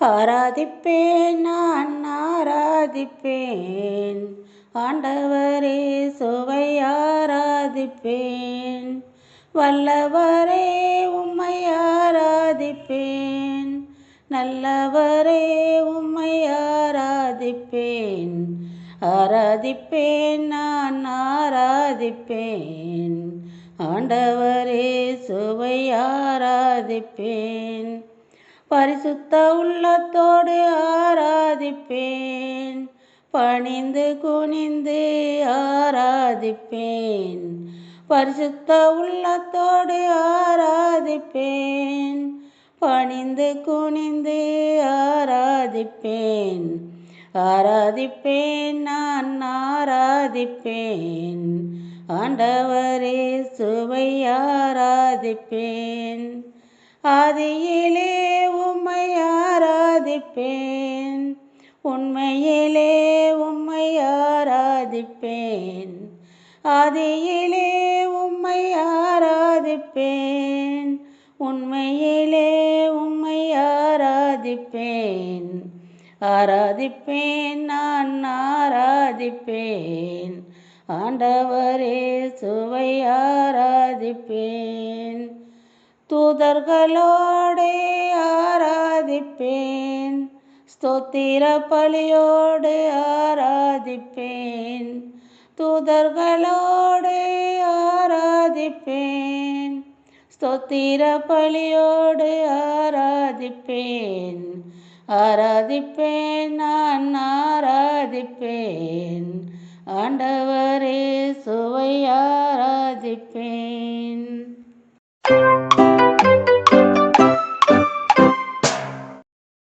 ஆராதிப்பேன் நான் ஆராதிப்பேன். ஆண்டவரே சுவை ஆராதிப்பேன். வல்லவரே உம்மை ஆராதிப்பேன். நல்லவரே உம்மை ஆராதிப்பேன். ஆராதிப்பேன் நான் ஆராதிப்பேன். ஆண்டவரே சுவை ஆராதிப்பேன். பரிசுத்த உள்ளத்தோடு ஆராதிப்பேன். பணிந்து குனிந்து ஆராதிப்பேன். பரிசுத்த உள்ளத்தோடு ஆராதிப்பேன். பணிந்து குனிந்து ஆராதிப்பேன். ஆராதிப்பேன் நான் ஆராதிப்பேன். ஆண்டவரே சுவை ஆராதிப்பேன். ஆதியிலே உம்மை ஆராதிப்பேன். உண்மையிலே உம்மை ஆராதிப்பேன். ஆதியிலே உம்மை ஆராதிப்பேன். உண்மையிலே உம்மை ஆராதிப்பேன். ஆராதிப்பேன் நான் ஆராதிப்பேன். ஆண்டவரே சுவையார் தூதர்களோடே ஆராதிப்பேன். ஸ்தோத்திர பலியோடு ஆராதிப்பேன். தூதர்களோடே ஆராதிப்பேன். ஸ்தோத்திர பலியோடு ஆராதிப்பேன். ஆராதிப்பேன் நான் ஆராதிப்பேன். ஆண்டவரே சுவை ஆராதிப்பேன்.